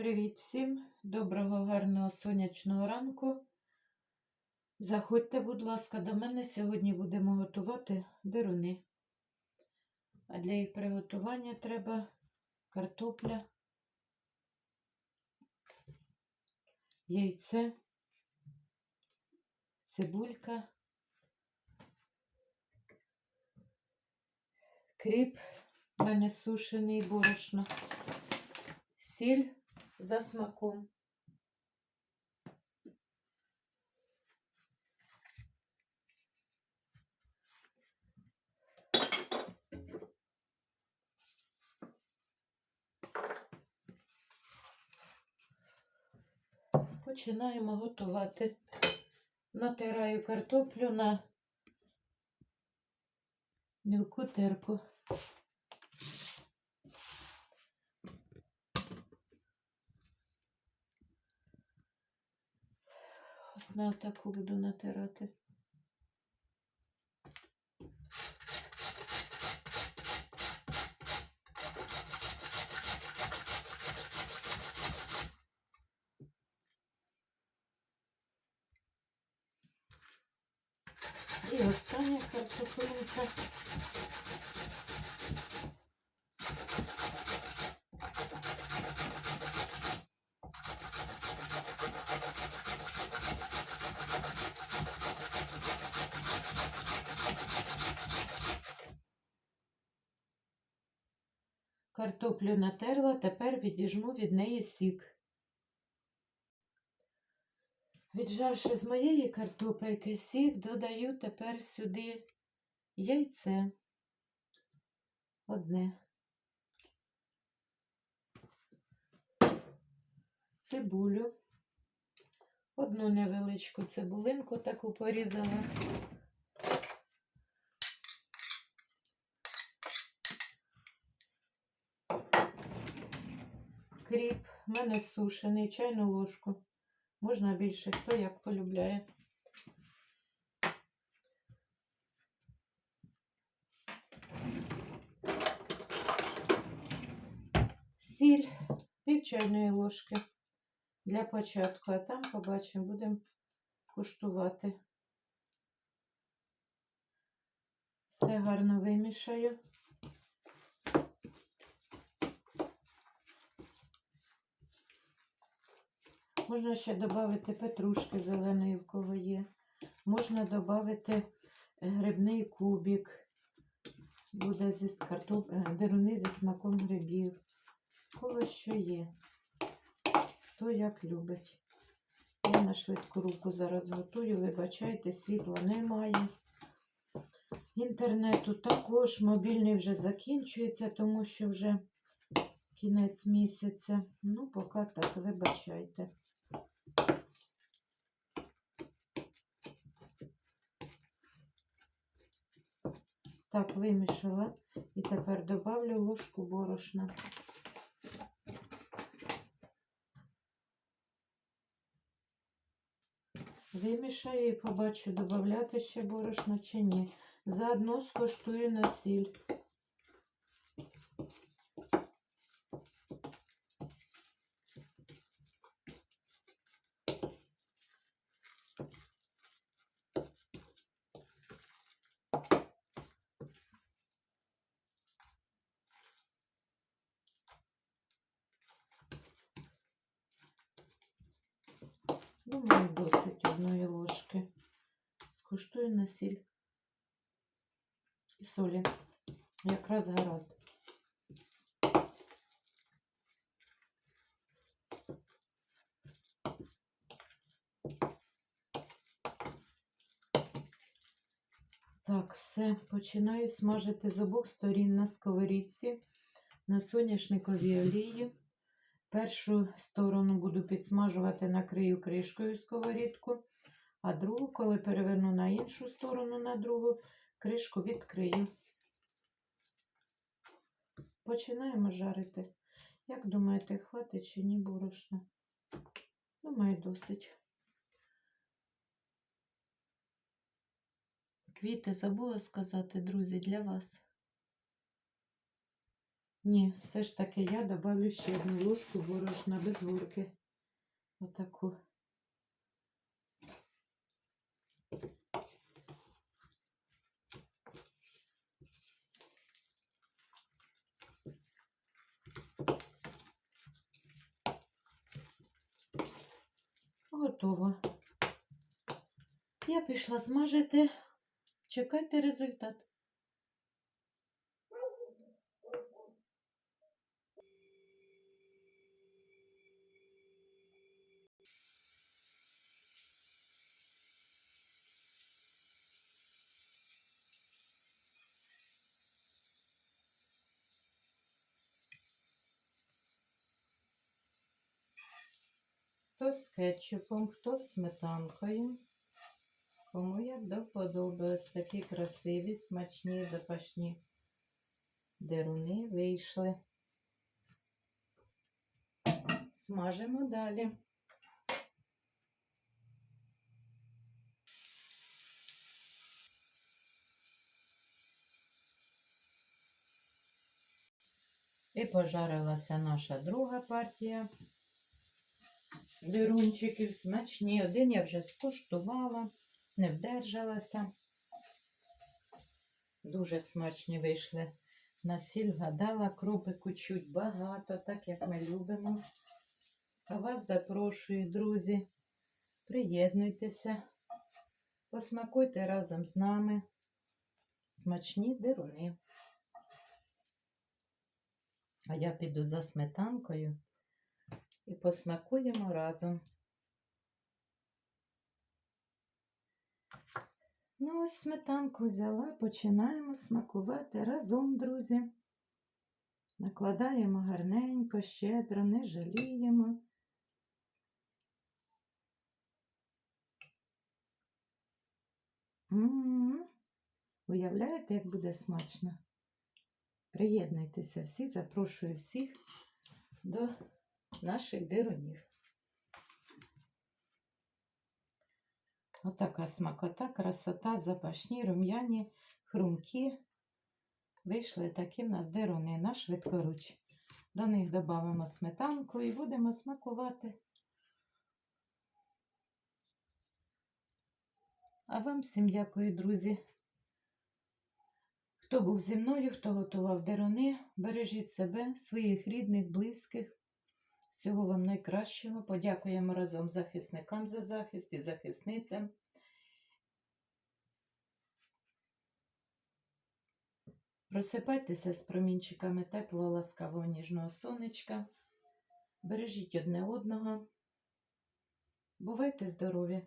Привіт всім! Доброго, гарного сонячного ранку. Заходьте, будь ласка, до мене. Сьогодні будемо готувати деруни. А для їх приготування треба картопля, яйце, цибулька, кріп, в мене сушений борошно, сіль за смаком. Починаємо готувати. Натираю картоплю на мілку терку. Ось на таку буду натирати. І остання картоплинка. Картоплю натерла, тепер відіжму від неї сік. Віджавши з моєї картопельки сік, додаю тепер сюди яйце. Одне. Цибулю. Одну невеличку цибулинку таку порізала. Кріп, в мене сушений, чайну ложку. Можна більше, хто як полюбляє. Сіль пів чайної ложки для початку, а там побачимо, будемо куштувати. Все гарно вимішаю. Можна ще додати петрушки зеленої, в кого є. Можна додати грибний кубик. Буде зі картоп... е, деруни зі смаком грибів. Кого що є. Хто як любить. Я на швидку руку зараз готую. Вибачайте, світла немає. Інтернету також мобільний вже закінчується, тому що вже кінець місяця. Ну, поки так, вибачайте. Так, вимішала. І тепер добавлю ложку борошна. Вимішаю і побачу, додати ще борошна чи ні. Заодно скоштую на сіль. Думаю, досить одної ложки. Скуштую на сіль і солі. Якраз гаразд. Так, все, починаю смажити з обох сторін на сковорідці на соняшниковій олії. Першу сторону буду підсмажувати, накрию кришкою сковорідку, а другу, коли переверну на іншу сторону, на другу, кришку відкрию. Починаємо жарити. Як думаєте, хватить чи ні борошна? Думаю, досить. Квіти забула сказати, друзі, для вас. Ні, все ж таки я добавлю ще одну ложку борошна без горки. Отаку. Пішла смажити. Чекайте результат. Хто з кетчупом, хто з сметанкою. Кому як до вподоби ось такі красиві, смачні, запашні деруни вийшли. Смажимо далі. І пожарилася наша друга партія дирунчиків смачні. Один я вже скуштувала, не вдержалася. Дуже смачні вийшли. На сіль гадала, кропику чуть багато, так як ми любимо. А вас запрошую, друзі. Приєднуйтеся, посмакуйте разом з нами. Смачні дируни. А я піду за сметанкою і посмакуємо разом. Ну, ось сметанку взяла, починаємо смакувати разом, друзі. Накладаємо гарненько, щедро, не жаліємо. М-м-м. Уявляєте, як буде смачно? Приєднуйтеся всі, запрошую всіх до наших дирунів. Отака смакота, красота, запашні, рум'яні, хрумкі. Вийшли такі в нас дируни на швидкоруч. До них додамо сметанку і будемо смакувати. А вам всім дякую, друзі. Хто був зі мною, хто готував деруни, бережіть себе, своїх рідних, близьких. Всього вам найкращого. Подякуємо разом захисникам за захист і захисницям. Просипайтеся з промінчиками теплого, ласкавого, ніжного сонечка. Бережіть одне одного. Бувайте здорові!